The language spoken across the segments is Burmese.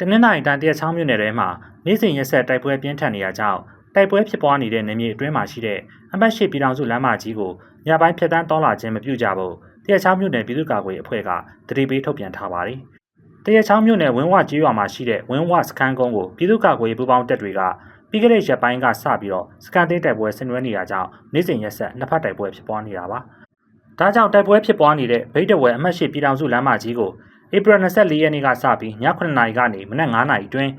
တနင်္လာရီတိုင်းတရက်ချောင်းမြို့နယ်ထဲမှာနေ့စဉ်ရက်ဆက်တိုက်ပွဲပြင်းထန်နေရကြောင်းတိုက်ပွဲဖြစ်ပွားနေတဲ့နေမြေအတွင်းမှာရှိတဲ့အမှတ်ရှိပြည်တော်စုလမ်းမကြီးကိုညပိုင်းဖြတ်တန်းတောလာခြင်းမပြုကြဖို့တရက်ချောင်းမြို့နယ်ပြည်သူ့ကာကွယ်ရေးအဖွဲ့ကတတိပေးထုတ်ပြန်ထားပါတယ်။တရက်ချောင်းမြို့နယ်ဝင်းဝကြီးရွာမှာရှိတဲ့ဝင်းဝစခန်းကုန်းကိုပြည်သူ့ကာကွယ်ရေးပူးပေါင်းတပ်တွေကပြီးခဲ့တဲ့ရက်ပိုင်းကစပြီးတော့စကန်သိန်းတိုက်ပွဲဆင်နွှဲနေရကြောင်းနေ့စဉ်ရက်ဆက်နှစ်ဖက်တိုက်ပွဲဖြစ်ပွားနေတာပါ။ဒါကြောင့်တိုက်ပွဲဖြစ်ပွားနေတဲ့ဗိတ်တဝဲအမှတ်ရှိပြည်တော်စုလမ်းမကြီးကို ဧပြီ24ရက်နေ့ကစပြီးည9:00နာရီကနေမနက်9:00နာရီအတွင်း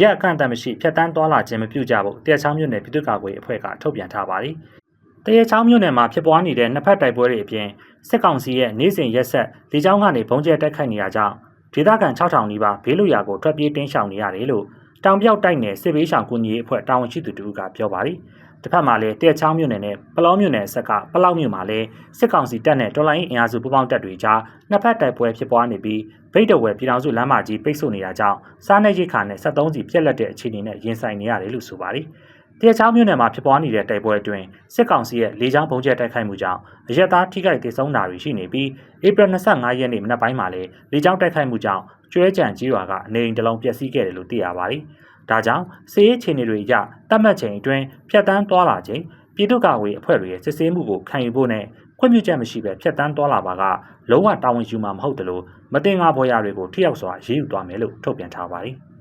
ရက်အခန့်အသတ်မရှိဖြတ်တန်းသွားလာခြင်းမပြုကြဖို့တရားချောင်းမြို့နယ်ပြည်သူ့ကာကွယ်ရေးအဖွဲ့ကထုတ်ပြန်ထားပါတယ်။တရားချောင်းမြို့နယ်မှာဖြစ်ပွားနေတဲ့နှစ်ဖက်တိုက်ပွဲတွေအပြင်စစ်ကောင်စီရဲ့နေ့စဉ်ရက်ဆက်လေကြောင်းကနေဘုံကျဲတိုက်ခိုက်နေရကြောင်းဒေသခံ6000နီးပါးဘေးလွတ်ရာကိုထွက်ပြေးတင်းရှောင်နေရတယ်လို့ တောင်ပြောက်တိုက်နယ်စစ်ဘေးရှောင်ကူညီရေးအဖွဲ့တာဝန်ရှိသူတို့ကပြောပါတယ်။တစ်ဖက်မှာလည်းတရားချောင်းမြို့နယ်နဲ့ပလောမြို့နယ်ဆက်ကပလောက်မြို့မှာလည်းစစ်ကောင်စီတပ်နဲ့တော်လိုင်းအင်အားစုပူးပေါင်းတပ်တွေကြားနှစ်ဖက်တိုက်ပွဲဖြစ်ပွားနေပြီးဗိတ်တဝယ်ပြည်ထောင်စုလမ်းမကြီးပိတ်ဆို့နေတာကြောင့်စားနပ်ရိက္ခာနဲ့73စီပြက်လက်တဲ့အခြေအနေနဲ့ရင်ဆိုင်နေရတယ်လို့ဆိုပါတယ်။ တရားချောင်းမြို့နယ်မှာဖြစ်ပွားနေတဲ့တိုက်ပွဲအတွင်းစစ်ကောင်စီရဲ့လေကြောင်းပုံကျဲတိုက်ခိုက်မှုကြောင့်အရက်သားထိခိုက်ဒေဆုံးတာတွေရှိနေပြီးဧပြီ25ရက်နေ့မနက်ပိုင်းမှာလည်းလေကြောင်းတိုက်ခိုက်မှုကြောင့်ကျွဲကြံကြီးရွာကနေအိမ်တစ်လုံးပျက်စီးခဲ့တယ်လို့သိရပါတယ်။ဒါကြောင့်စစ်ရေးခြေအနေတွေအရတတ်မှတ်ချိန်အတွင်းဖြတ်တန်းသွားလာချိန်ပြည်သူ့ကာကွယ်အဖွဲ့တွေရဲ့စစ်ဆေးမှုကိုခံယူဖို့နဲ့ခွင့်ပြုချက်မရှိဘဲဖြတ်တန်းသွားလာပါကလုံးဝတာဝန်ယူမှာမဟုတ်တယ်လို့မတင်ငါဘော်ရတွေကိုထိရောက်စွာရေးယူသွားမယ်လို့ထုတ်ပြန်ထားပါတယ်။